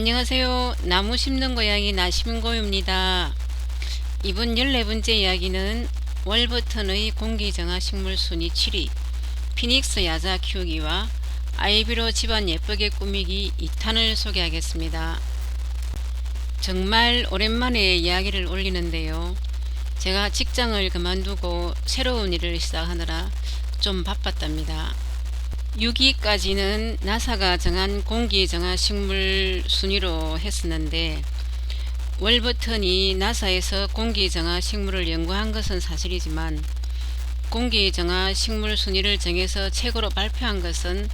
안녕하세요. 나무 심는 고양이 나시민고입니다. 이번 14번째 이야기는 월버튼의 공기정화 식물 순위 7위 피닉스 야자 키우기와 아이비로 집안 예쁘게 꾸미기 2탄을 소개하겠습니다. 정말 오랜만에 이야기를 올리는데요. 제가 직장을 그만두고 새로운 일을 시작하느라 좀 바빴답니다. 6위까지는 나사가 정한 공기 정화 식물 순위로 했었는데 월버튼이 나사에서 공기 정화 식물을 연구한 것은 사실이지만 공기 정화 식물 순위를 정해서 최고로 발표한 것은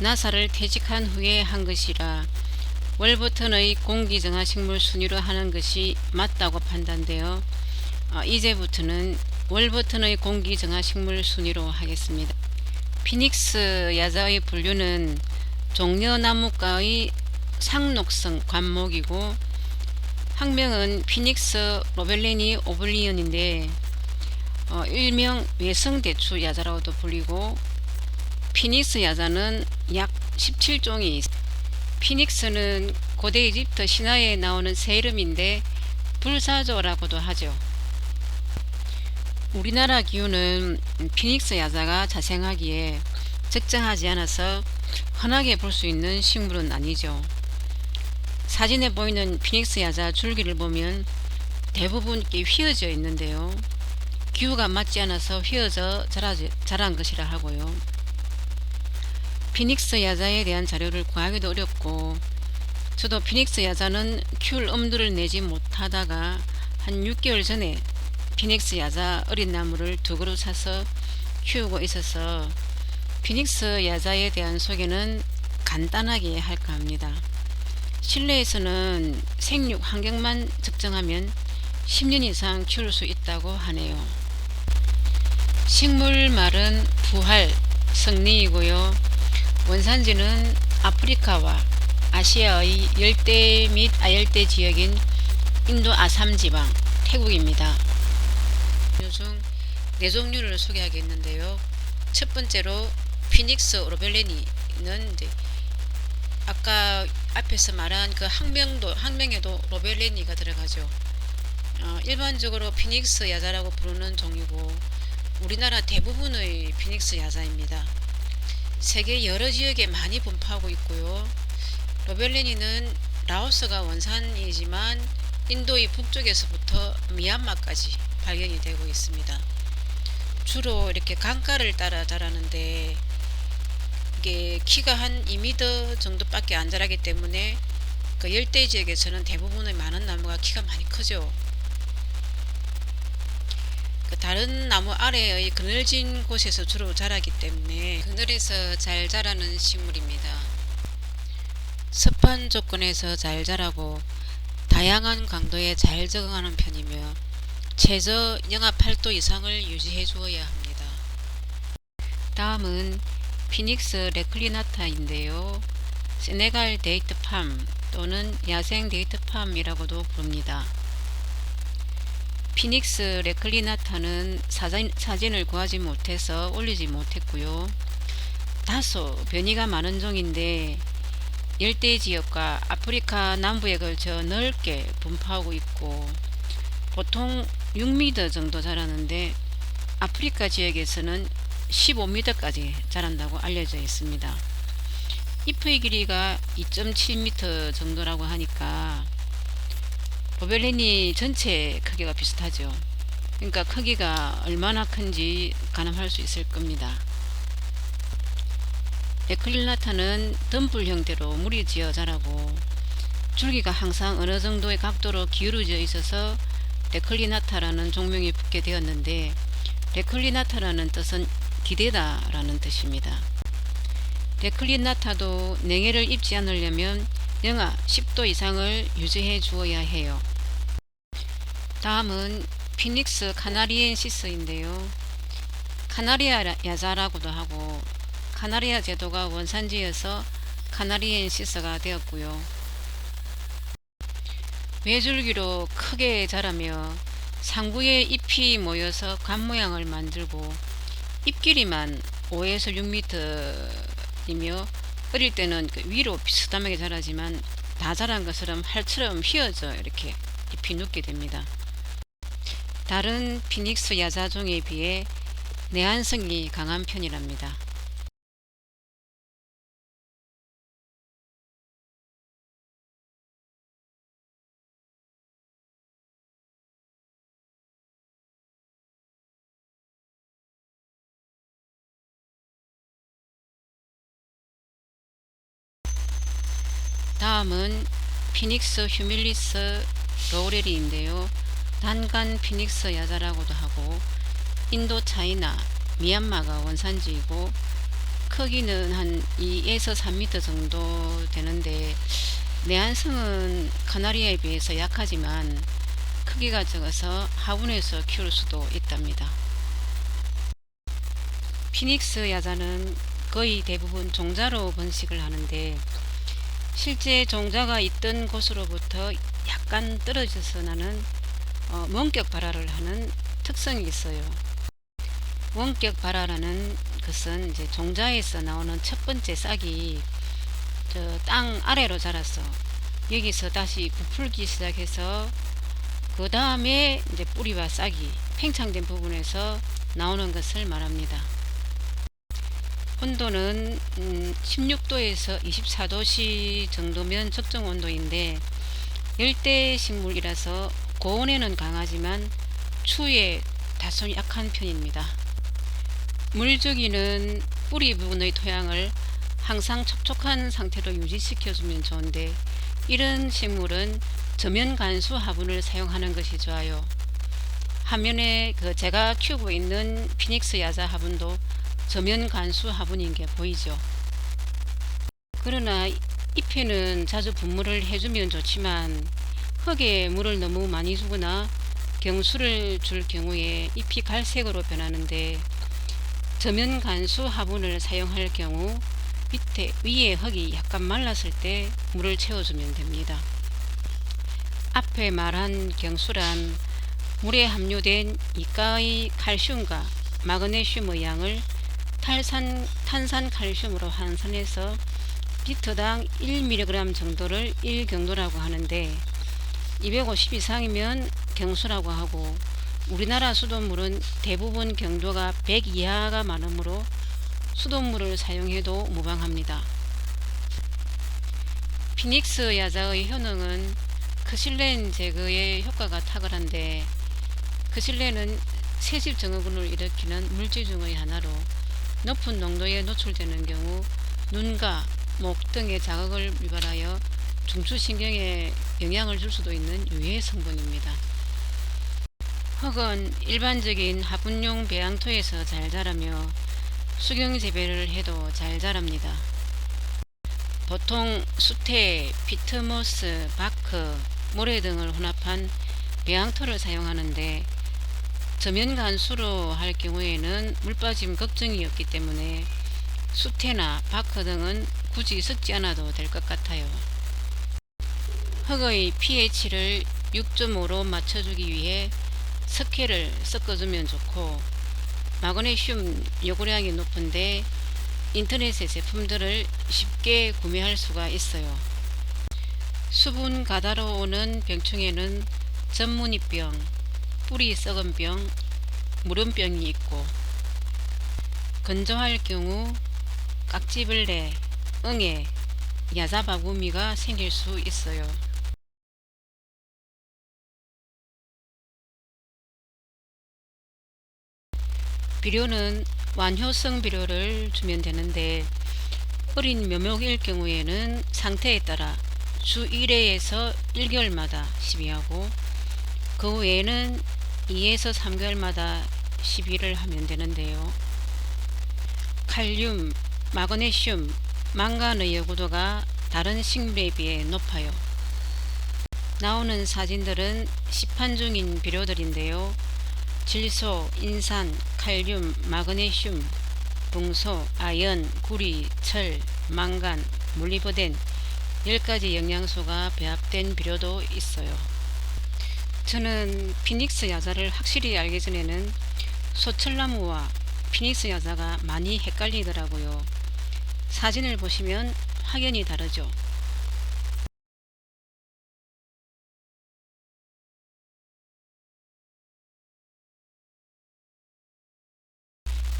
나사를 퇴직한 후에 한 것이라 월버튼의 공기 정화 식물 순위로 하는 것이 맞다고 판단되어 어, 이제부터는 월버튼의 공기 정화 식물 순위로 하겠습니다. 피닉스 야자의 분류는 종려나무과의 상록성 관목이고 학명은 피닉스 로벨레니 오블리언인데 어, 일명 외성대추 야자라고도 불리고 피닉스 야자는 약 17종이 있습니다. 피닉스는 고대 이집트 신화에 나오는 새 이름인데 불사조라고도 하죠. 우리나라 기후는 피닉스 야자가 자생하기에 적정하지 않아서 흔하게 볼 수 있는 식물은 아니죠. 사진에 보이는 피닉스 야자 줄기를 보면 대부분 휘어져 있는데요. 기후가 맞지 않아서 휘어져 자라지, 자란 것이라 하고요. 피닉스 야자에 대한 자료를 구하기도 어렵고 저도 피닉스 야자는 키울 엄두를 내지 못하다가 한 6개월 전에 피닉스 야자 어린 나무를 두 그루 사서 키우고 있어서 피닉스 야자에 대한 소개는 간단하게 할까 합니다. 실내에서는 생육 환경만 측정하면 10년 이상 키울 수 있다고 하네요. 식물말은 부활, 성리이고요. 원산지는 아프리카와 아시아의 열대 및 아열대 지역인 인도 아삼 지방, 태국입니다. 중 네 종류를 소개하겠는데요. 첫 번째로 피닉스 로벨레니는 이제 아까 앞에서 말한 그 학명도 학명에도 로벨레니가 들어가죠. 어, 일반적으로 피닉스 야자라고 부르는 종이고 우리나라 대부분의 피닉스 야자입니다. 세계 여러 지역에 많이 분포하고 있고요. 로벨레니는 라오스가 원산이지만 인도의 북쪽에서부터 미얀마까지 발견이 되고 있습니다. 주로 이렇게 강가를 따라 자라는데 이게 키가 한 2m 정도밖에 안 자라기 때문에 그 열대 지역에서는 대부분의 많은 나무가 키가 많이 크죠. 그 다른 나무 아래의 그늘진 곳에서 주로 자라기 때문에 그늘에서 잘 자라는 식물입니다. 습한 조건에서 잘 자라고 다양한 강도에 잘 적응하는 편이며 최저 영하 8도 이상을 유지해 주어야 합니다. 다음은 피닉스 레클리나타인데요. 세네갈 데이트 팜 또는 야생 데이트 팜이라고도 부릅니다. 피닉스 레클리나타는 사진, 사진을 구하지 못해서 올리지 못했고요. 다소 변이가 많은 종인데 열대 지역과 아프리카 남부에 걸쳐 넓게 분포하고 있고 보통 6m 정도 자라는데 아프리카 지역에서는 15m까지 자란다고 알려져 있습니다. 잎의 길이가 2.7m 정도라고 하니까 보벨리니 전체 크기가 비슷하죠. 그러니까 크기가 얼마나 큰지 가늠할 수 있을 겁니다. 에클릴나타는 덤불 형태로 물이 지어 자라고 줄기가 항상 어느 정도의 각도로 기울어져 있어서 데클리나타라는 종명이 붙게 되었는데 데클리나타라는 뜻은 기대다 라는 뜻입니다. 데클리나타도 냉해를 입지 않으려면 영하 10도 이상을 유지해 주어야 해요. 다음은 피닉스 카나리엔시스인데요. 카나리아 야자라고도 하고 카나리아 제도가 원산지여서 카나리엔시스가 되었고요. 외줄기로 크게 자라며 상부에 잎이 모여서 관 모양을 만들고 잎 길이만 5에서 6m이며 어릴 때는 그 위로 비스듬하게 자라지만 다 자란 것처럼 활처럼 휘어져 이렇게 잎이 눕게 됩니다. 다른 피닉스 야자종에 비해 내한성이 강한 편이랍니다. 피닉스 휴밀리스 로레리인데요. 단간 피닉스 야자라고도 하고 인도 차이나 미얀마가 원산지이고 크기는 한 2에서 3m 정도 되는데 내한성은 카나리아에 비해서 약하지만 크기가 적어서 하원에서 키울 수도 있답니다. 피닉스 야자는 거의 대부분 종자로 번식을 하는데 실제 종자가 있던 곳으로부터 약간 떨어져서 나는 어, 원격 발화를 하는 특성이 있어요. 원격 발화라는 것은 이제 종자에서 나오는 첫 번째 싹이 저 땅 아래로 자라서 여기서 다시 부풀기 시작해서 그 다음에 이제 뿌리와 싹이 팽창된 부분에서 나오는 것을 말합니다. 온도는 16도에서 24도씨 정도면 적정 온도인데 열대 식물이라서 고온에는 강하지만 추위에 다소 약한 편입니다. 물주기는 뿌리 부분의 토양을 항상 촉촉한 상태로 유지시켜주면 좋은데 이런 식물은 저면 간수 화분을 사용하는 것이 좋아요. 화면에 그 제가 키우고 있는 피닉스 야자 화분도 저면 간수 화분인 게 보이죠. 그러나 잎에는 자주 분무를 해주면 좋지만 흙에 물을 너무 많이 주거나 경수를 줄 경우에 잎이 갈색으로 변하는데 저면 간수 화분을 사용할 경우 밑에 위에 흙이 약간 말랐을 때 물을 채워주면 됩니다. 앞에 말한 경수란 물에 함유된 이가의 칼슘과 마그네슘의 양을 탈산, 탄산 칼슘으로 환산해서 리터당 1mg 정도를 1경도라고 하는데 250 이상이면 경수라고 하고 우리나라 수돗물은 대부분 경도가 100 이하가 많으므로 수돗물을 사용해도 무방합니다. 피닉스 야자의 효능은 크실렌 제거에 효과가 탁월한데 크실렌은 세집 증후군을 일으키는 물질 중의 하나로 높은 농도에 노출되는 경우 눈과 목 등의 자극을 유발하여 중추신경에 영향을 줄 수도 있는 유해 성분입니다. 흙은 일반적인 화분용 배양토에서 잘 자라며 수경 재배를 해도 잘 자랍니다. 보통 수태, 피트모스, 바크, 모래 등을 혼합한 배양토를 사용하는데 저면 간수로 할 경우에는 물빠짐 걱정이 없기 때문에 수태나 바크 등은 굳이 섞지 않아도 될 것 같아요. 흙의 pH를 6.5로 맞춰주기 위해 석회를 섞어주면 좋고 마그네슘 요구량이 높은데 인터넷의 제품들을 쉽게 구매할 수가 있어요. 수분 가다로 오는 병충해는 전문이병, 뿌리 썩은 병, 무름병이 있고 건조할 경우 깍지벌레, 응애, 야자바구미가 생길 수 있어요. 비료는 완효성 비료를 주면 되는데 어린 묘목일 경우에는 상태에 따라 주 1회에서 1개월마다 시비하고 그 외에는 2에서 3개월마다 시비를 하면 되는데요. 칼륨, 마그네슘, 망간의 여구도가 다른 식물에 비해 높아요. 나오는 사진들은 시판 중인 비료들인데요. 질소, 인산, 칼륨, 마그네슘, 붕소, 아연, 구리, 철, 망간, 몰리버덴 10가지 영양소가 배합된 비료도 있어요. 저는 피닉스 야자를 확실히 알기 전에는 소철나무와 피닉스 야자가 많이 헷갈리더라고요. 사진을 보시면 확연히 다르죠.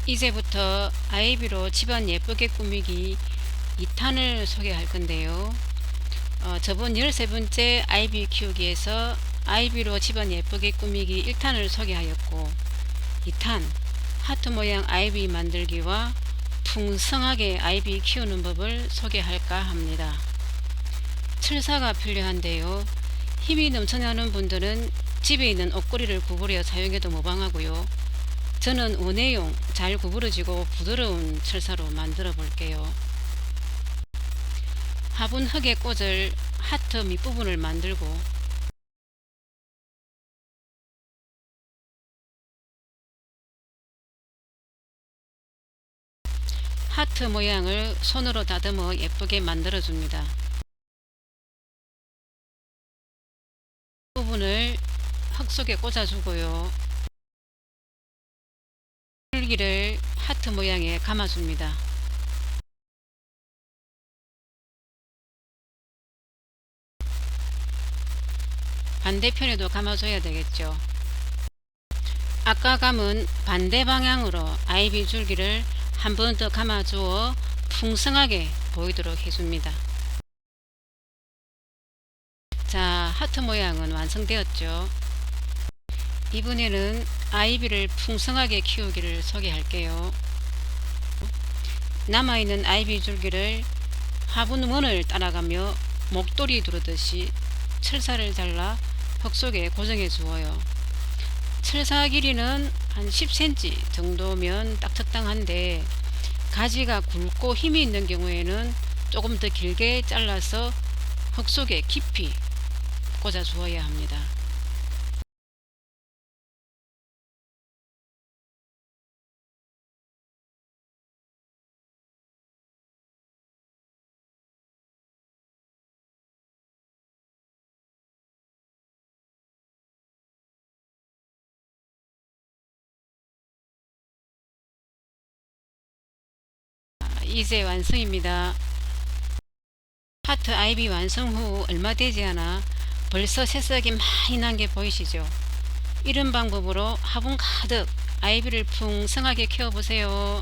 이제부터 아이비로 집안 예쁘게 꾸미기 2탄을 소개할 건데요. 어, 저번 13번째 아이비 키우기에서 아이비로 집안 예쁘게 꾸미기 1탄을 소개하였고 2탄 하트 모양 아이비 만들기와 풍성하게 아이비 키우는 법을 소개할까 합니다. 철사가 필요한데요. 힘이 넘쳐나는 분들은 집에 있는 옷걸이를 구부려 사용해도 무방하고요. 저는 원해용 잘 구부러지고 부드러운 철사로 만들어 볼게요. 화분 흙에 꽂을 하트 밑부분을 만들고 하트 모양을 손으로 다듬어 예쁘게 만들어 줍니다. 부분을 흙 속에 꽂아주고요. 줄기를 하트 모양에 감아줍니다. 반대편에도 감아줘야 되겠죠. 아까 감은 반대 방향으로 아이비 줄기를 한 번 더 감아주어 풍성하게 보이도록 해줍니다. 자, 하트 모양은 완성되었죠. 이번에는 아이비를 풍성하게 키우기를 소개할게요. 남아있는 아이비 줄기를 화분원을 따라가며 목도리 두르듯이 철사를 잘라 흙 속에 고정해 주어요. 철사 길이는 한 10cm 정도면 딱 적당한데 가지가 굵고 힘이 있는 경우에는 조금 더 길게 잘라서 흙 속에 깊이 꽂아 주어야 합니다. 이제 완성입니다. 하트 아이비 완성 후 얼마 되지 않아 벌써 새싹이 많이 난 게 보이시죠? 이런 방법으로 화분 가득 아이비를 풍성하게 키워보세요.